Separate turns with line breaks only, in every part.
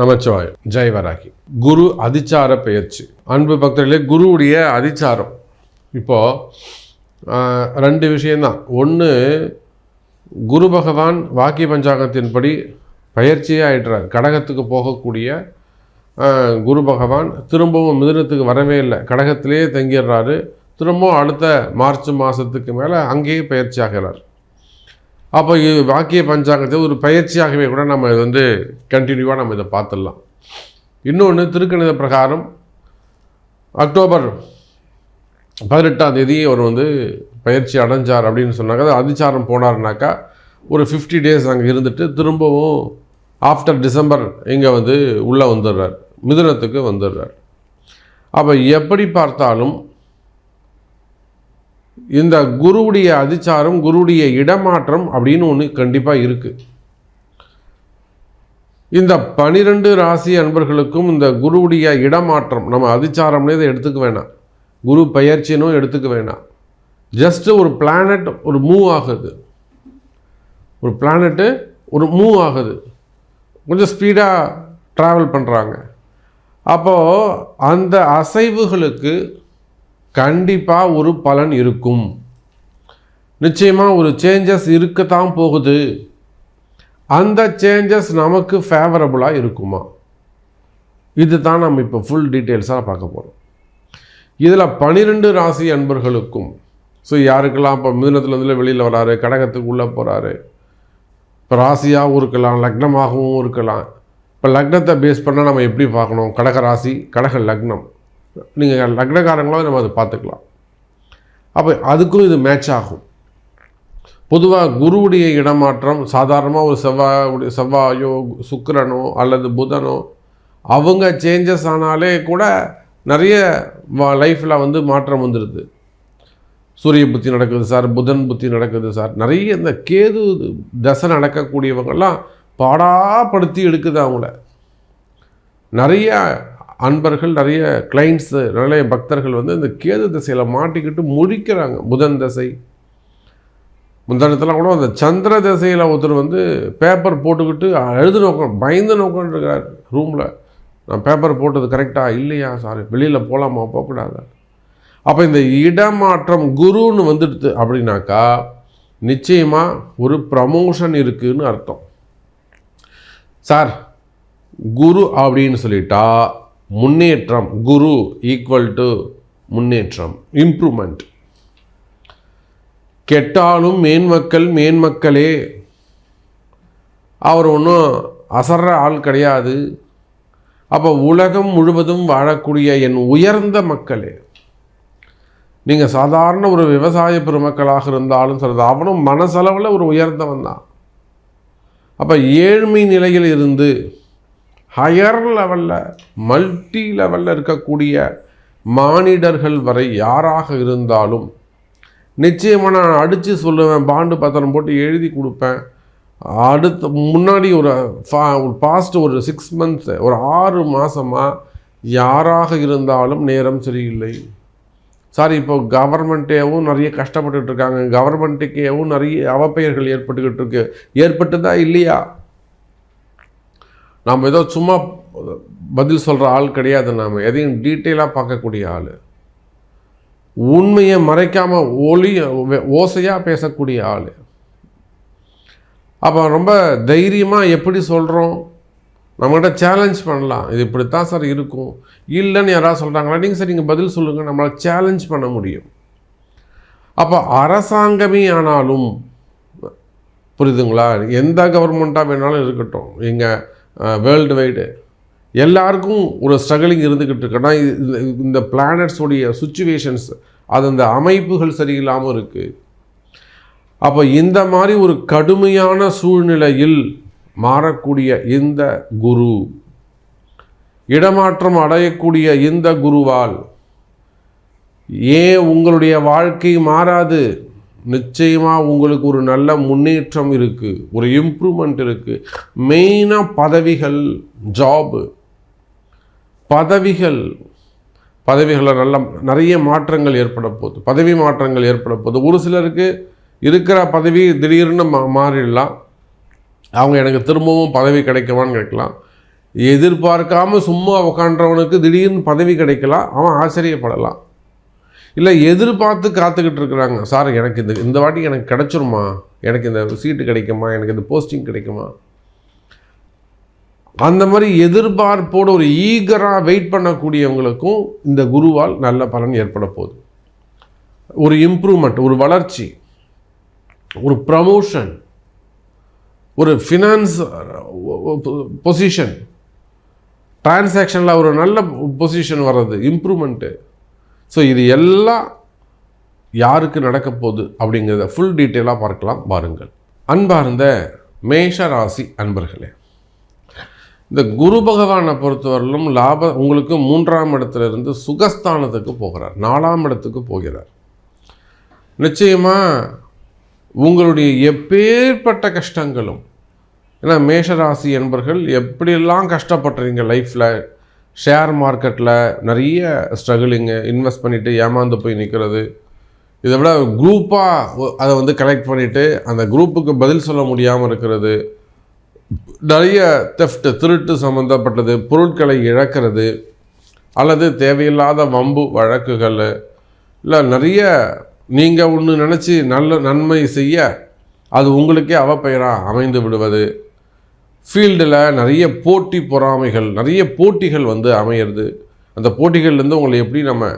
நமச்சிவாயம். ஜெய்வராகி குரு அதிச்சார பெயர்ச்சி. அன்பு பக்தர்களே குருவுடைய அதிச்சாரம். இப்போது ரெண்டு விஷயந்தான் ஒன்று குரு பகவான் வாக்கிய பஞ்சாங்கத்தின்படி பயிற்சியே ஆயிடுறார். கடகத்துக்கு போகக்கூடிய குரு பகவான் திரும்பவும் மிதுனத்துக்கு வரவே இல்லை. கடகத்திலேயே தங்கிடுறாரு. திரும்பவும் அடுத்த மார்ச் மாதத்துக்கு மேலே அங்கேயே பயிற்சி ஆகிறார். அப்போ வாக்கிய பஞ்சாங்கத்தை ஒரு பயிற்சியாகவே கூட நம்ம இது வந்து கண்டினியூவாக நம்ம இதை பார்த்துடலாம். இன்னொன்று திருக்கணித பிரகாரம் அக்டோபர் பதினெட்டாம் தேதி அவர் வந்து பயிற்சி அடைஞ்சார் அப்படின்னு சொன்னாங்க. அது அதிச்சாரம் போனார்னாக்கா ஒரு ஃபிஃப்டி டேஸ் அங்கே இருந்துட்டு திரும்பவும் ஆஃப்டர் டிசம்பர் இங்கே வந்து உள்ளே வந்துடுறார். மிதுனத்துக்கு வந்துடுறார். அப்போ எப்படி பார்த்தாலும் இந்த குருவுடைய அதிச்சாரம் குருவுடைய இடமாற்றம் அப்படின்னு ஒன்று கண்டிப்பாக இருக்குது இந்த பனிரெண்டு ராசி அன்பர்களுக்கும் இந்த குருவுடைய இடமாற்றம் நம்ம அதிச்சாரம்னே இதை எடுத்துக்க வேணாம். குரு பயிற்சினும் எடுத்துக்க வேணாம். ஜஸ்ட்டு ஒரு பிளானட் ஒரு மூவ் ஆகுது. ஒரு பிளானட்டு ஒரு மூவ் ஆகுது. கொஞ்சம் ஸ்பீடாக ட்ராவல் பண்ணுறாங்க அப்போது அந்த அசைவுகளுக்கு கண்டிப்பாக ஒரு பலன் இருக்கும். நிச்சயமாக ஒரு சேஞ்சஸ் இருக்கத்தான் போகுது. அந்த சேஞ்சஸ் நமக்கு ஃபேவரபுளாக இருக்குமா? இது தான் நம்ம இப்போ ஃபுல் டீட்டெயில்ஸாக பார்க்க போகிறோம் இதில் பனிரெண்டு ராசி அன்பர்களுக்கும் ஸோ யாருக்கெல்லாம் இப்போ மிதனத்துலேருந்து வெளியில் வராரு கடகத்துக்கு உள்ளே போகிறாரு இப்போ ராசியாகவும் இருக்கலாம் லக்னமாகவும் இருக்கலாம். இப்போ லக்னத்தை பேஸ் பண்ணால் நம்ம எப்படி பார்க்கணும்? கடக ராசி கடக லக்னம். நீங்கள் லக்னகாரங்களாக நம்ம அதை பார்த்துக்கலாம். அப்போ அதுக்கும் இது மேட்ச் ஆகும். பொதுவாக குருவுடைய இடமாற்றம் சாதாரணமாக ஒரு செவ்வாய் செவ்வாயோ சுக்கரனோ அல்லது புதனோ அவங்க சேஞ்சஸ் ஆனாலே கூட நிறைய லைஃப்பில் வந்து மாற்றம் வந்துடுது சூரிய புத்தி நடக்குது சார் புதன் புத்தி நடக்குது சார். நிறைய இந்த கேது தசை நடக்கக்கூடியவங்கெல்லாம் பாடாப்படுத்தி எடுக்குது அவங்கள. நிறைய அன்பர்கள் நிறைய கிளைண்ட்ஸு நிறைய பக்தர்கள் வந்து இந்த கேது திசையில் மாட்டிக்கிட்டு முழிக்கிறாங்க. புதன் தசை. முந்தானத்தில் கூட அந்த சந்திர திசையில் ஒருத்தர் வந்து பேப்பர் போட்டுக்கிட்டு எழுது நோக்கம் பயந்து நோக்கம்ன்றிருக்கிறார் ரூமில் நான் பேப்பர் போட்டது கரெக்டாக இல்லையா? சாரி வெளியில் போகலாமா போகக்கூடாது? அப்போ இந்த இடமாற்றம் குருன்னு வந்துடுது அப்படின்னாக்கா நிச்சயமாக ஒரு ப்ரமோஷன் இருக்குதுன்னு அர்த்தம். சார் குரு அப்படின்னு சொல்லிட்டா முன்னேற்றம். குரு ஈக்குவல் டு முன்னேற்றம். இம்ப்ரூவ்மெண்ட் கெட்டாலும் மேன்மக்கள் மேன்மக்களே அவர் ஒன்றும் அசர்ற ஆள் கிடையாது. அப்போ உலகம் முழுவதும் வாழக்கூடிய என் உயர்ந்த மக்களே நீங்கள் சாதாரண ஒரு விவசாய பெருமக்களாக இருந்தாலும் சரி அவனும் மனசளவில் ஒரு உயர்ந்தவன் தான். அப்போ ஏழ்மை நிலையில் இருந்து ஹையர் லெவலில் மல்டி லெவலில் இருக்கக்கூடிய மானிடர்கள் வரை யாராக இருந்தாலும் நிச்சயமாக நான் அடித்து சொல்லுவேன் பாண்டு பத்திரம் போட்டு எழுதி கொடுப்பேன். அடுத்த முன்னாடி ஒரு ஃபா ஒரு பாஸ்ட் ஒரு சிக்ஸ் மந்த்ஸ் ஒரு ஆறு மாதமாக யாராக இருந்தாலும் நேரம் சரியில்லை. சாரி இப்போ கவர்மெண்ட்டேவும் நிறைய கஷ்டப்பட்டுட்ருக்காங்க கவர்மெண்ட்டுக்கேவும் நிறைய அவப்பெயர்கள் ஏற்பட்டுக்கிட்டு இருக்கு. ஏற்பட்டுதா இல்லையா? நாம் ஏதோ சும்மா பதில் சொல்கிற ஆள் கிடையாது நாம். எதையும் டீட்டெயிலாக பார்க்கக்கூடிய ஆள். உண்மையை மறைக்காமல் ஒளி ஓசையாக பேசக்கூடிய ஆள். அப்போ ரொம்ப தைரியமாக எப்படி சொல்கிறோம் நம்மகிட்ட சேலஞ்ச் பண்ணலாம். இது இப்படித்தான் சார் இருக்கும். இல்லைன்னு யாராவது சொல்கிறாங்களா நீங்கள் சார் நீங்கள் பதில் சொல்லுங்கள் நம்மளால் சேலஞ்ச் பண்ண முடியும். அப்போ அரசாங்கமே ஆனாலும் புரியுதுங்களா? எந்த கவர்மெண்ட்டாக வேணாலும் இருக்கட்டும். எங்கள் வேர்ல்டு வைடு எல்லாருக்கும் ஒரு ஸ்ட்ரகிளிங் இருந்துக்கிட்டு இருக்குன்னா இது- இந்த பிளானட்ஸோடைய சுச்சுவேஷன்ஸ் அது அந்த அமைப்புகள் சரியில்லாமல் இருக்குது அப்போ இந்த மாதிரி ஒரு கடுமையான சூழ்நிலையில் மாறக்கூடிய இந்த குரு இடமாற்றம் அடையக்கூடிய இந்த குருவால் ஏன் உங்களுடைய வாழ்க்கை மாறாது? நிச்சயமாக உங்களுக்கு ஒரு நல்ல முன்னேற்றம் இருக்குது ஒரு இம்ப்ரூவ்மெண்ட் இருக்குது மெயினாக பதவிகள் ஜாபு பதவிகள். பதவிகளில் நல்ல நிறைய மாற்றங்கள் ஏற்பட போகுது. பதவி மாற்றங்கள் ஏற்பட போகுது. ஒரு சிலருக்கு இருக்கிற பதவி திடீர்னு மா மாறிடலாம். அவங்க எனக்கு திரும்பவும் பதவி கிடைக்குமான்னு கேட்கலாம். எதிர்பார்க்காம சும்மா உக்காண்டவனுக்கு திடீர்னு பதவி கிடைக்கலாம். அவன் ஆச்சரியப்படலாம். இல்லை எதிர்பார்த்து காத்துக்கிட்டு இருக்கிறாங்க. சார் எனக்கு இந்த இந்த வாட்டி எனக்கு கிடச்சிருமா? எனக்கு இந்த சீட்டு கிடைக்குமா? எனக்கு இந்த போஸ்டிங் கிடைக்குமா? அந்த மாதிரி எதிர்பார்ப்போடு ஒரு ஈகராக வெயிட் பண்ணக்கூடியவங்களுக்கும் இந்த குருவால் நல்ல பலன் ஏற்பட போகுது. ஒரு இம்ப்ரூவ்மெண்ட் ஒரு வளர்ச்சி ஒரு ப்ரமோஷன் ஒரு ஃபினான்ஸ் பொசிஷன் டிரான்சாக்ஷனில் ஒரு நல்ல பொசிஷன் வர்றது இம்ப்ரூவ்மெண்ட்டு ஸோ இது எல்லாம் யாருக்கு நடக்க போகுது அப்படிங்கிறத ஃபுல் டீட்டெயிலாக பார்க்கலாம் பாருங்கள். அன்பார்ந்த மேஷ ராசி அன்பர்களே இந்த குரு பகவானை பொறுத்தவரையிலும் லாப உங்களுக்கு மூன்றாம் இடத்துல இருந்து சுகஸ்தானத்துக்கு போகிறார் நாலாம் இடத்துக்கு போகிறார். நிச்சயமாக உங்களுடைய எப்பேற்பட்ட கஷ்டங்களும் ஏன்னா மேஷராசி என்பர்கள் எப்படியெல்லாம் கஷ்டப்படுறீங்க லைஃப்பில் ஷேர் மார்க்கெட்டில் நிறைய ஸ்ட்ரகிளிங்கு இன்வெஸ்ட் பண்ணிவிட்டு ஏமாந்து போய் நிற்கிறது இதை விட குரூப்பாக அதை வந்து கலெக்ட் பண்ணிவிட்டு அந்த குரூப்புக்கு பதில் சொல்ல முடியாமல் இருக்கிறது. நிறைய தெஃப்ட் திருட்டு சம்மந்தப்பட்டது பொருட்களை இழக்கிறது அல்லது தேவையில்லாத வம்பு வழக்குகள் இல்லை நிறைய நீங்கள் ஒன்று நினச்சி நல்ல நன்மை செய்ய அது உங்களுக்கே அவப்பெயராக அமைந்து விடுவது. ஃபீல்டில் நிறைய போட்டி பொறாமைகள் நிறைய போட்டிகள் வந்து அமையிறது. அந்த போட்டிகள்லேருந்து உங்களை எப்படி நம்ம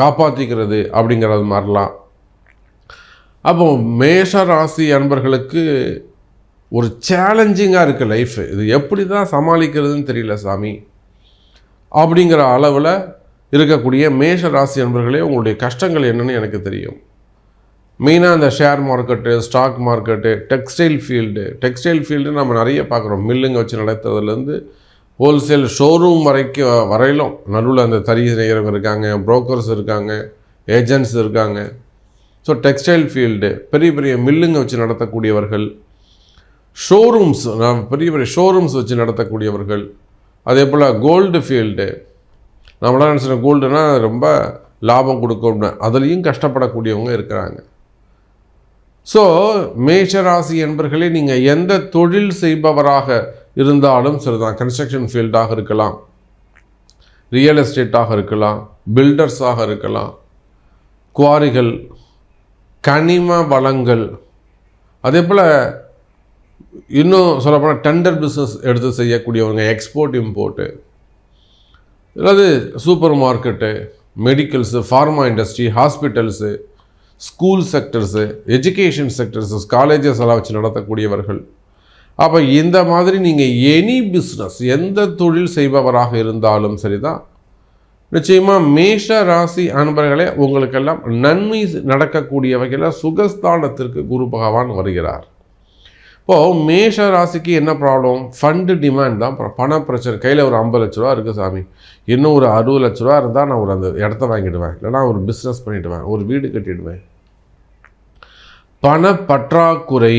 காப்பாற்றிக்கிறது அப்படிங்கிறது மாதிரிலாம் அப்போ மேஷ ராசி அன்பர்களுக்கு ஒரு சேலஞ்சிங்காக இருக்குது லைஃப் இது எப்படி தான் சமாளிக்கிறதுன்னு தெரியல சாமி. அப்படிங்கிற அளவில் இருக்கக்கூடிய மேஷ ராசி அன்பர்களே உங்களுடைய கஷ்டங்கள் என்னென்னு எனக்கு தெரியும். மெயினாக அந்த share market stock market textile field. Textile field நம்ம நிறைய பார்க்குறோம். மில்லுங்க வச்சு நடத்துறதுலேருந்து ஹோல்சேல் ஷோரூம் வரைக்கும் வரையிலும் நடுவில் அந்த தறி நெய்கிறவங்க இருக்காங்க புரோக்கர்ஸ் இருக்காங்க ஏஜென்ட்ஸ் இருக்காங்க. ஸோ டெக்ஸ்டைல் ஃபீல்டு பெரிய பெரிய மில்லுங்க வச்சு நடத்தக்கூடியவர்கள் ஷோரூம்ஸ் பெரிய பெரிய ஷோரூம்ஸ் வச்சு நடத்தக்கூடியவர்கள் அதே போல் கோல்டு ஃபீல்டு. நம்மளாம் நினச்சிட்டோம் கோல்டுனால் ரொம்ப லாபம் கொடுக்கணும் அதுலேயும் கஷ்டப்படக்கூடியவங்க இருக்கிறாங்க. ஸோ மேஷராசி என்பர்களே நீங்கள் எந்த தொழில் செய்பவராக இருந்தாலும் சரிதான். கன்ஸ்ட்ரக்ஷன் ஃபீல்டாக இருக்கலாம். ரியல் எஸ்டேட்டாக இருக்கலாம். பில்டர்ஸாக இருக்கலாம். குவாரிகள் கனிம வளங்கள். அதே போல் இன்னும் சொல்லப்போனால் டெண்டர் பிஸ்னஸ் எடுத்து செய்யக்கூடியவங்க எக்ஸ்போர்ட் இம்போர்ட்டு அதாவது super market medicals pharma industry hospitals school sectors education sectors colleges எல்லாம் வச்சு நடத்தக்கூடியவர்கள். அப்போ இந்த மாதிரி நீங்கள் எனி பிஸ்னஸ் எந்த தொழில் செய்பவராக இருந்தாலும் சரிதான். நிச்சயமாக மேஷ ராசி அன்பர்களே உங்களுக்கெல்லாம் நன்மை நடக்கக்கூடிய வகையில் சுகஸ்தானத்திற்கு குரு பகவான் வருகிறார். இப்போது மேஷ ராசிக்கு என்ன ப்ராப்ளம் ஃபண்டு டிமாண்ட் தான் பண பிரச்சனை. கையில் ஒரு ஐம்பது லட்ச ரூபா இருக்குது சாமி. இன்னும் ஒரு அறுபது லட்ச ரூபா இருந்தால் நான் ஒரு அந்த இடத்த வாங்கிடுவேன். இல்லைனா ஒரு பிஸ்னஸ் பண்ணிவிடுவேன் ஒரு வீடு கட்டிடுவேன். பண பற்றாக்குறை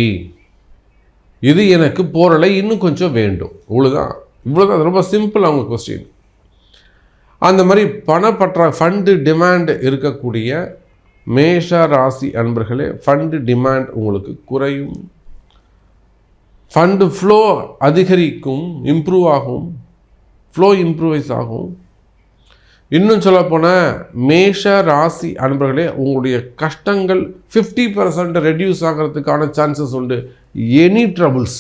இது எனக்கு போரலை இன்னும் கொஞ்சம் வேண்டும். இவ்வளோதான் இவ்வளோதான் ரொம்ப சிம்பிள் அவங்க கொஸ்டின் அந்த மாதிரி பணப்பற்றா ஃபண்டு டிமாண்ட் இருக்கக்கூடிய மேஷ ராசி அன்பர்களே ஃபண்டு டிமாண்ட் உங்களுக்கு குறையும். ஃபண்டு ஃப்ளோ அதிகரிக்கும் இம்ப்ரூவ் ஆகும். ஃப்ளோ இம்ப்ரூவைஸ் ஆகும். இன்னும் சொல்லப்போனால் மேஷ ராசி அன்பர்களே உங்களுடைய கஷ்டங்கள் ஃபிஃப்டி பர்சன்ட் ரெடியூஸ் ஆகிறதுக்கான சான்சஸ் உண்டு. எனி ட்ரபுள்ஸ்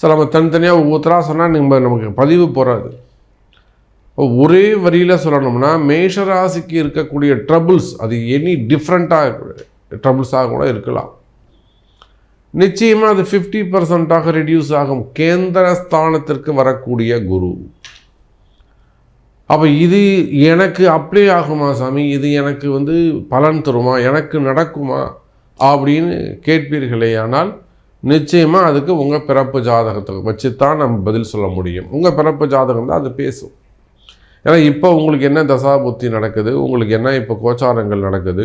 சார் நம்ம தனித்தனியாக ஒவ்வொருத்தராக சொன்னால் நம்ம நமக்கு பதிவு போகாது ஒரே வரியில் சொல்லணும்னா மேஷ ராசிக்கு இருக்கக்கூடிய ட்ரபுள்ஸ் அது எனி டிஃப்ரெண்ட்டாக ட்ரபுள்ஸாக கூட இருக்கலாம். நிச்சயமாக அது ஃபிஃப்டி பர்சன்ட்டாக ரெடியூஸ் ஆகும். கேந்திர ஸ்தானத்திற்கு வரக்கூடிய குரு. அப்போ இது எனக்கு அப்ளை ஆகுமா சாமி? இது எனக்கு வந்து பலன் தருமா? எனக்கு நடக்குமா? அப்படின்னு கேட்பீர்களே ஆனால் நிச்சயமாக அதுக்கு உங்கள் பிறப்பு ஜாதகத்தை வச்சு தான் நம்ம பதில் சொல்ல முடியும். உங்கள் பிறப்பு ஜாதகம் தான் அது பேசும். ஏன்னா இப்போ உங்களுக்கு என்ன தசா புத்தி நடக்குது? உங்களுக்கு என்ன இப்போ கோச்சாரங்கள் நடக்குது?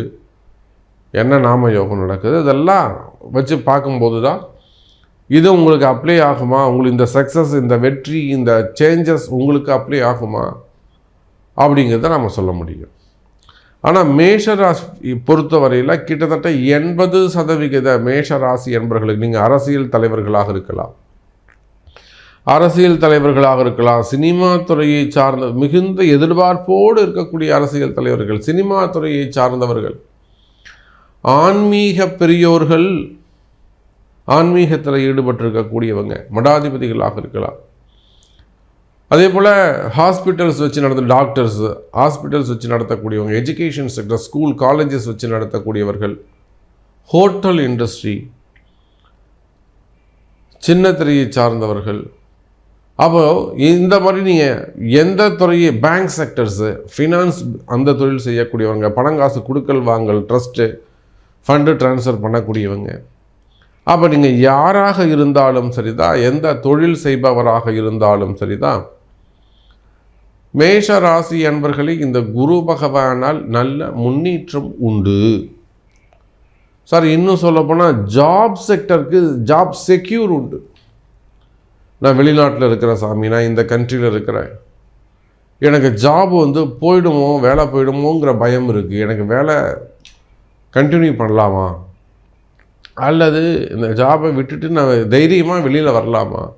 என்ன நாம யோகம் நடக்குது? இதெல்லாம் வச்சு பார்க்கும்போது தான் இது உங்களுக்கு அப்ளை ஆகுமா? உங்களுக்கு இந்த சக்ஸஸ் இந்த வெற்றி இந்த சேஞ்சஸ் உங்களுக்கு அப்ளை ஆகுமா? அப்படிங்கிறத நம்ம சொல்ல முடியும். ஆனால் மேஷ ராசி பொறுத்தவரையில் கிட்டத்தட்ட எண்பது சதவிகித மேஷ ராசி என்பவர்களுக்கு நீங்கள் அரசியல் தலைவர்களாக இருக்கலாம். அரசியல் தலைவர்களாக இருக்கலாம். சினிமா துறையை சார்ந்த மிகுந்த எதிர்பார்ப்போடு இருக்கக்கூடிய அரசியல் தலைவர்கள் சினிமா துறையை சார்ந்தவர்கள். ஆன்மீக பெரியோர்கள் ஆன்மீகத்தில் ஈடுபட்டிருக்கக்கூடியவங்க மடாதிபதிகளாக இருக்கலாம். அதே போல் ஹாஸ்பிட்டல்ஸ் வச்சு நடத்த டாக்டர்ஸ் ஹாஸ்பிட்டல்ஸ் வச்சு நடத்தக்கூடியவங்க எஜுகேஷன் செக்டர் ஸ்கூல் காலேஜஸ் வச்சு நடத்தக்கூடியவர்கள் ஹோட்டல் இண்டஸ்ட்ரி சின்ன திரையை சார்ந்தவர்கள். அப்போ இந்த மாதிரி நீங்கள் எந்த துறையை பேங்க் செக்டர்ஸு ஃபினான்ஸ் அந்த தொழில் செய்யக்கூடியவங்க பணங்காசு கொடுக்கல் வாங்கல் ட்ரஸ்ட்டு ஃபண்டு ட்ரான்ஸ்ஃபர் பண்ணக்கூடியவங்க. அப்போ நீங்கள் யாராக இருந்தாலும் சரிதான் எந்த தொழில் செய்பவராக இருந்தாலும் சரிதான். மேஷ ராசி அன்பர்களே இந்த குரு பகவானால் நல்ல முன்னேற்றம் உண்டு. சார் இன்னும் சொல்லப்போனால் ஜாப் செக்டருக்கு ஜாப் செக்யூர் உண்டு. நான் வெளிநாட்டில் இருக்கிற சாமி நான் இந்த கண்ட்ரியில் இருக்கிறேன். எனக்கு ஜாப் வந்து போயிடுமோ வேலை போயிடுமோங்கிற பயம் இருக்குது எனக்கு வேலை கண்டினியூ பண்ணலாமா? அல்லது இந்த ஜாபை விட்டுட்டு நான் தைரியமாக வெளியில் வரலாமா?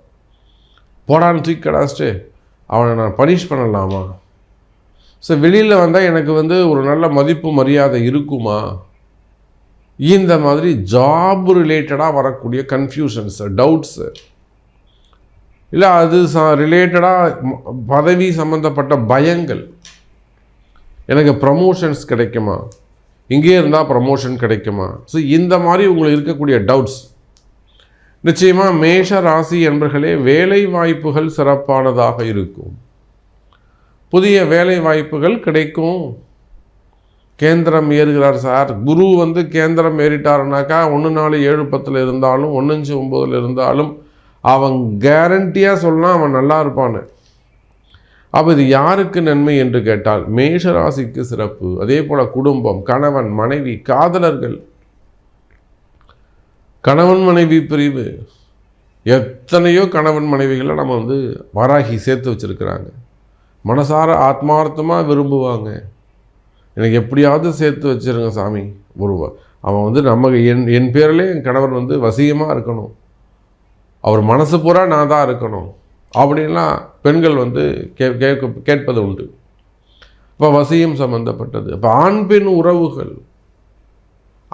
போடான்னு தூக்கி கடாச்சிட்டு அவனை நான் பனிஷ் பண்ணலாமா? ஸோ வெளியில் வந்தால் எனக்கு வந்து ஒரு நல்ல மதிப்பு மரியாதை இருக்குமா? இந்த மாதிரி ஜாப் ரிலேட்டடாக வரக்கூடிய கன்ஃபியூஷன்ஸு டவுட்ஸு இல்லை அது ச ரிலேட்டடாக பதவி சம்மந்தப்பட்ட பயங்கள். எனக்கு ப்ரமோஷன்ஸ் கிடைக்குமா? இங்கே இருந்தால் ப்ரமோஷன் கிடைக்குமா? ஸோ இந்த மாதிரி உங்களுக்கு இருக்கக்கூடிய டவுட்ஸ் நிச்சயமாக மேஷ ராசி என்பர்களே வேலை வாய்ப்புகள் சிறப்பானதாக இருக்கும். புதிய வேலை வாய்ப்புகள் கிடைக்கும். கேந்திரம் ஏறுகிறார் சார். குரு வந்து கேந்திரம் ஏறிட்டாருனாக்கா ஒன்று நாலு ஏழு பத்தில் இருந்தாலும் ஒன்றஞ்சு ஒம்பதில் இருந்தாலும் அவன் கேரண்டியாக சொல்லலாம் அவன் நல்லா இருப்பான் அப்போ இது யாருக்கு நன்மை என்று கேட்டால் மேஷராசிக்கு சிறப்பு. அதே போல் குடும்பம் கணவன் மனைவி காதலர்கள் கணவன் மனைவி பிரிவு. எத்தனையோ கணவன் மனைவிகளை நம்ம வந்து வராகி சேர்த்து வச்சுருக்கிறாங்க. மனசார ஆத்மார்த்தமாக விரும்புவாங்க. எனக்கு எப்படியாவது சேர்த்து வச்சுருங்க சாமி ஒரு அவன் வந்து நம்ம என் என் பேரிலே என் கணவர் வந்து வசியமாக இருக்கணும். அவர் மனசு பூரா நான் தான் இருக்கணும். அப்படின்லாம் பெண்கள் வந்து கே கேட்க கேட்பது உண்டு. இப்போ வசியம் சம்மந்தப்பட்டது இப்போ ஆண் பெண் உறவுகள்.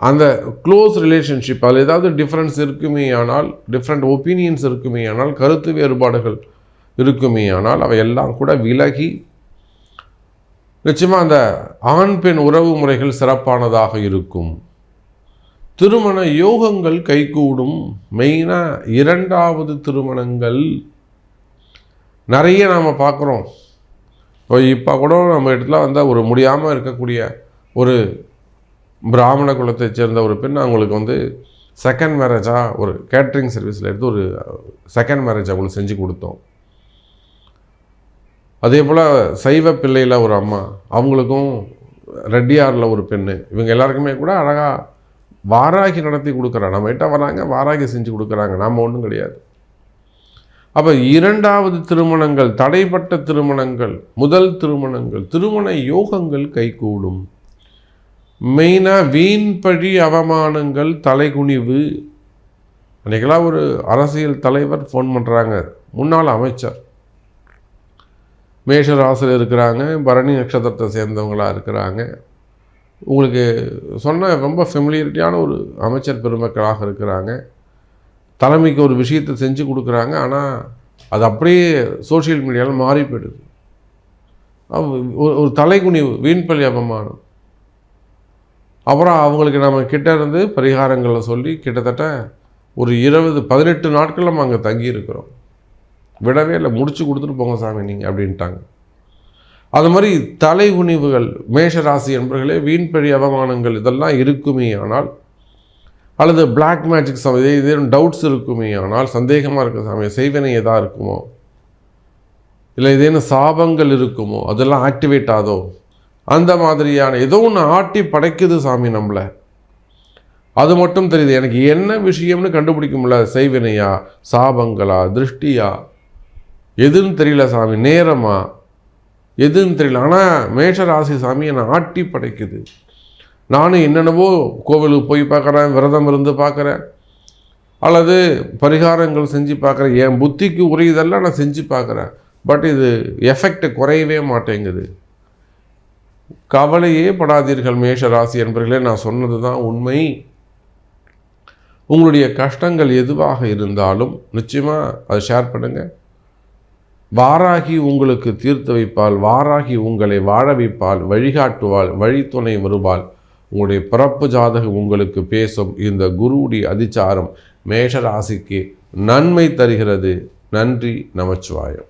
அந்த க்ளோஸ் ரிலேஷன்ஷிப் அதில் ஏதாவது டிஃப்ரென்ஸ் இருக்குமே ஆனால் டிஃப்ரெண்ட் ஒப்பீனியன்ஸ் இருக்குமே ஆனால் கருத்து வேறுபாடுகள் இருக்குமே ஆனால் அவை எல்லாம் கூட விலகி நிச்சயமாக அந்த ஆண் பெண் உறவு முறைகள் சிறப்பானதாக இருக்கும். திருமண யோகங்கள் கைகூடும். மெயினாக இரண்டாவது திருமணங்கள் நிறைய நாம் பார்க்குறோம். இப்போ இப்போ கூட நம்ம இடத்துல வந்தால் ஒரு முடியாமல் இருக்கக்கூடிய ஒரு பிராமண குலத்தை சேர்ந்த ஒரு பெண் அவங்களுக்கு வந்து செகண்ட் மேரேஜாக ஒரு கேட்ரிங் சர்வீஸில் எடுத்து ஒரு செகண்ட் மேரேஜ் அவங்களுக்கு செஞ்சு கொடுத்தோம். அதே போல் சைவ பிள்ளையில் ஒரு அம்மா அவங்களுக்கும் ரெட்டியாரில் ஒரு பெண்ணு. இவங்க எல்லாருக்குமே கூட அழகாக வாராகி நடத்தி கொடுக்குறாங்க நம்ம கிட்ட வராங்க வாராகி செஞ்சு கொடுக்குறாங்க. நாம் ஒன்றும் கிடையாது. அப்போ இரண்டாவது திருமணங்கள் தடைப்பட்ட திருமணங்கள் முதல் திருமணங்கள் திருமண யோகங்கள் கைகூடும். மெயினாக வீண் பழி அவமானங்கள் தலைகுனிவு. அன்றைக்கெல்லாம் ஒரு அரசியல் தலைவர் ஃபோன் பண்ணுறாங்க முன்னாள் அமைச்சர். மேஷராசில் இருக்கிறாங்க பரணி நட்சத்திரத்தை சேர்ந்தவங்களாக இருக்கிறாங்க. உங்களுக்கு சொன்ன ரொம்ப ஃபெமிலியரிட்டியான ஒரு அமைச்சர் பெருமக்களாக இருக்கிறாங்க. தலைமைக்கு ஒரு விஷயத்தை செஞ்சு கொடுக்குறாங்க. ஆனால் அது அப்படியே சோஷியல் மீடியாவில் மாறி போயிடுது. ஒரு தலைகுனிவு வீண்பள்ளி அவமானம். அப்புறம் அவங்களுக்கு நம்ம கிட்ட இருந்து பரிகாரங்களை சொல்லி கிட்டத்தட்ட ஒரு இருபது பதினெட்டு நாட்கள் நம்ம அங்கே தங்கியிருக்கிறோம். விடவே இல்லை. முடிச்சு கொடுத்துட்டு போங்க சாமி நீங்கள் அப்படின்ட்டாங்க. அது மாதிரி தலை குனிவுகள் மேஷராசி என்பர்களே வீண்பழி அவமானங்கள் இதெல்லாம் இருக்குமே ஆனால் அல்லது பிளாக் மேஜிக் சமயம் இதே இதே டவுட்ஸ் இருக்குமே ஆனால் சந்தேகமாக இருக்க சமயம் செய்வனை எதாக இருக்குமோ? இல்லை இதேன்னு சாபங்கள் இருக்குமோ? அதெல்லாம் ஆக்டிவேட் ஆதோ? அந்த மாதிரியான ஏதோ ஒன்று ஆட்டி படைக்குது சாமி நம்மளை. அது மட்டும் தெரியுது. எனக்கு என்ன விஷயம்னு கண்டுபிடிக்க முடியல செய்வினையா? சாபங்களா? திருஷ்டியா? எதுன்னு தெரியல சாமி. நேரமா? எதுன்னு தெரியல. ஆனால் மேஷராசி சாமி என்னை ஆட்டி படைக்குது. நானும் என்னென்னவோ கோவிலுக்கு போய் பார்க்குறேன் விரதம் இருந்து பார்க்குறேன். அல்லது பரிகாரங்கள் செஞ்சு பார்க்குறேன். என் புத்திக்கு உரியதெல்லாம் நான் செஞ்சு பார்க்குறேன். பட் இது எஃபெக்ட் குறையவே மாட்டேங்குது. கவலையே படாதீர்கள் மேஷ ராசி என்பர்களே. நான் சொன்னது தான் உண்மை. உங்களுடைய கஷ்டங்கள் எதுவாக இருந்தாலும் நிச்சயமாக அதை ஷேர் பண்ணுங்கள் வாராகி உங்களுக்கு தீர்த்து வைப்பால் வாராகி உங்களை வாழ வைப்பால் வழிகாட்டுவாள். வழித்துணை வருவாள். உங்களுடைய பிறப்பு ஜாதகம் உங்களுக்கு பேசும். இந்த குருவுடைய அதிச்சாரம் மேஷராசிக்கு நன்மை தருகிறது. நன்றி. நமச்சிவாயம்.